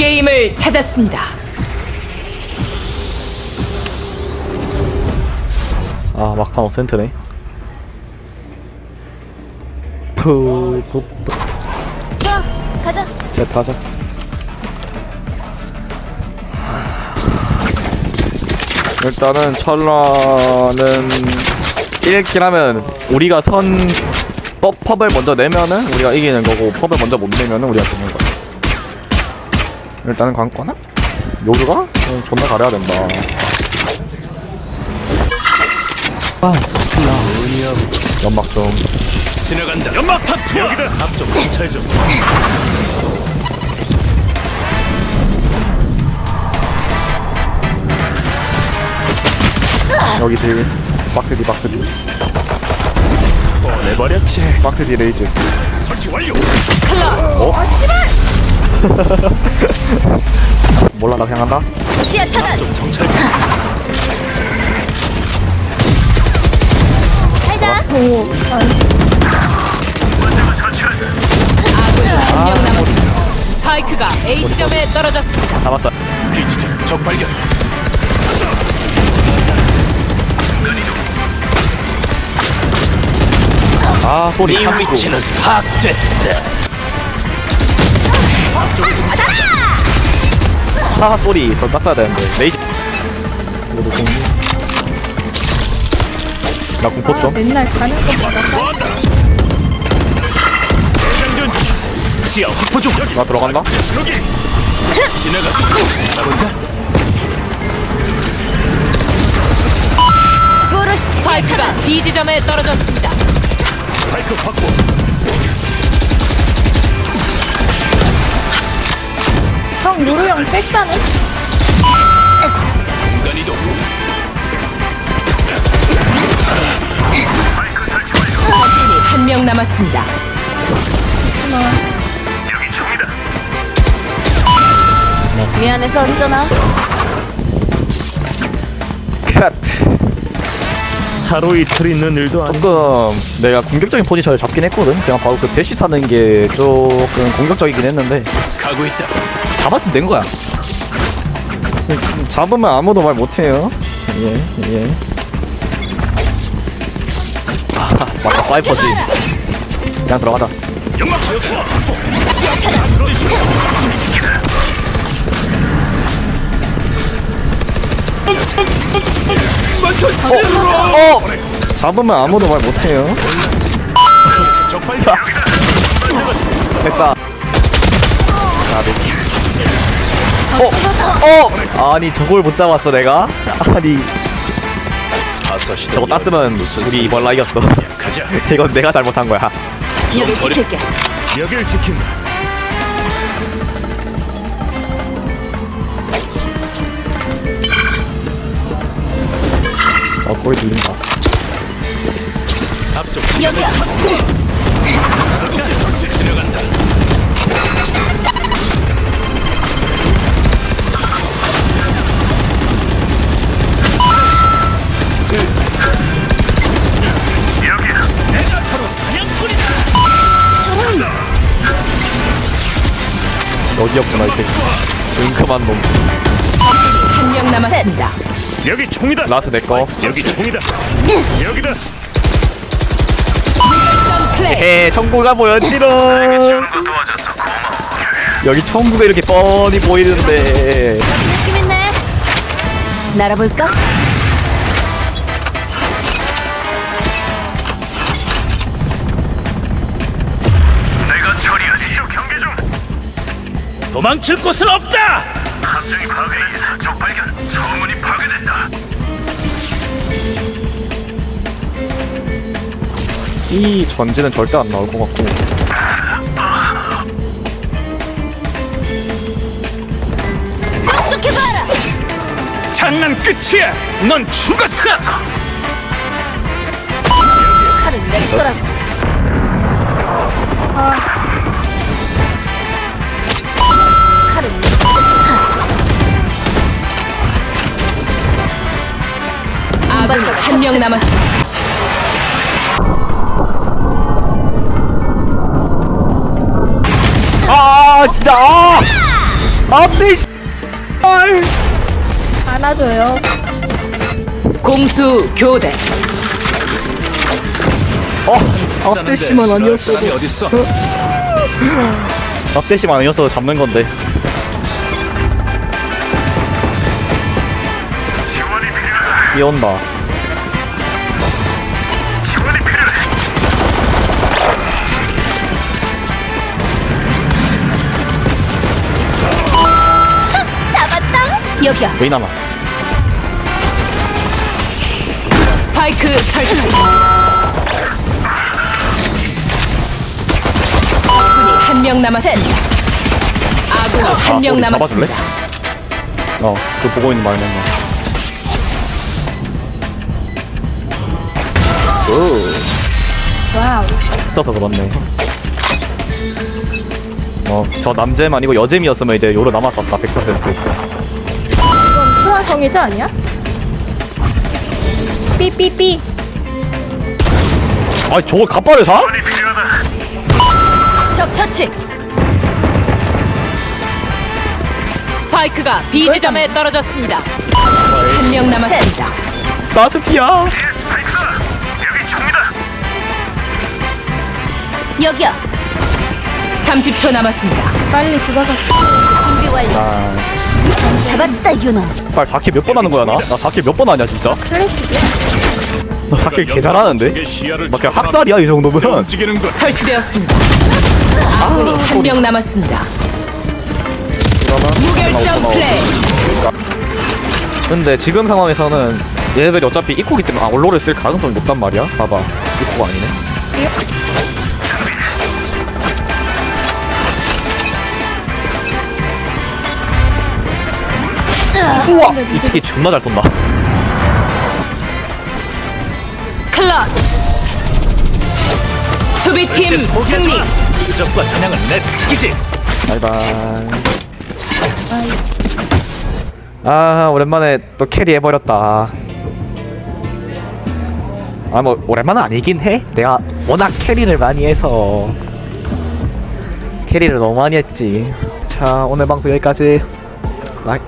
게임을 찾았습니다. 아 막판 5센트네 푸푸푸 자, 가자. 제트 하자 일단은 철라는 1킬 하면 우리가 선 법, 펍을 먼저 내면은 우리가 이기는 거고 펍을 먼저 못 내면은 우리가 지는 거야 일단은 관건은 요루가 어, 존나 잘해야 된다 연막 좀 지나간다. 연막탄 투하. 여기다. 앞쪽 정찰 좀. 여기 뒤 박스 뒤 박스 뒤 보내버렸지. 박스 뒤 레이즈 설치 완료. 어? 몰라 나 그냥 한다 시야 차단. 좀 정찰 좀. 살자. 한명 남았습니다. 스파이크가 A 지점에 떨어졌습니다. 잡았다 뒤지점 적 발견. 아 소리 이 위치는 파악됐다. 아 소리 더 땄어야 되는데 이거도 공나 공포 좀 맨날 가는. 시야 확보 중. 여기. 나 들어간다 여기. 지나가. 스파이크가 B 지점에 떨어졌습니다. 스파이크 확보. 요루 형 백사네? 한 명 남았습니다. 여기 총이다. 미안해서 언제나. 컷 하루 이틀 있는 일도 아니. 조금 내가 공격적인 포지션을 잡긴 했거든 그냥 바로 그 대시 타는 게 조금 공격적이긴 했는데 가고 있다. 잡았으면 된 거야 잡으면 아무도 말 못해요 예 예 아 맞다 사이퍼지 그냥 들어가자. 시야 차단. 어! 잡으면 아무도 말 못해요 적 발견. 백사 어! 어! 아니 저걸 못 잡았어 내가? 아니 저거 땄으면 우리 이번 라 이겼어 가자. 이건 내가 잘못한 거야 여기 지킬게. 여길 지킨다. 어 거의 들린다 앞쪽 여기야. 지나간다. 여기였구나 이 새끼 은큼한 놈 한 명 남았습니다. 여기 총이다. 라스 내꺼 여기 총이다. 여기다. 플레이. 에헤 청구가 보였지롱 여기 청구가 이렇게 뻔히 보이는데 느낌 있네. 날아볼까? 도망칠 곳은 없다. 함정이 파괴. 적 발견. 정문이 파괴됐다. 이 전지는 절대 안 나올 것 같고 약속해봐라. 장난 끝이야. 넌 죽었어. 칼은 내 거라고. 칼 한 명 남았습니다. 아 진짜 아! 아 안돼 씨발 안아줘요. 공수 교대. 어 앞대시만 아니었어도 사람이 어딨어? 앞대시만 아니었어도 잡는 건데 지원이 필요하다. 뛰어온다 여기야. 왜 이나마 스파이크 설치. 아군이 한 명 남았습니다. 아군이 한 명 우리 잡아줄래? 남았습니다. 어그 보고 있는 말이면 오 와우. 떠서 그렇네 어 저 남잼 아니고 여잼이었으면 이제 요로 남았었다 100% 수화성이지 아니야? 삐삐삐. 아니 저거 갑발을 사? 적 처치. 스파이크가 B 지점에 떨어졌습니다. 한 명 남았습니다. 나스티야 예, 스파이크다. 여기 총이다. 여기야. 30초 남았습니다. 빨리 죽어서. 준비 완료. 아 잡았다 윤호. 빨 4킬 몇번 하는 거야 나? 나 4킬 몇번 하냐 진짜? 클래식이야? 나 4킬 개 잘하는데? 막 그냥 학살이야 이 정도면 움직이는 것. 설치되었습니다. 아군이 한 명 남았습니다. 무결점 플레이. 근데 지금 상황에서는 얘네들이 어차피 이코기 때문에 아 올로를 쓸 가능성이 높단 말이야 봐봐 이코가 아니네 우와. 이 새끼 존나 잘 쏜다. 클러치. 수비팀 승리. 유적과 사냥은 내 특기지. 바이바이. 아 오랜만에 또 캐리 해버렸다. 아 뭐 오랜만은 아니긴 해. 내가 워낙 캐리를 많이 해서. 캐리를 너무 많이 했지. 자 오늘 방송 여기까지. 바이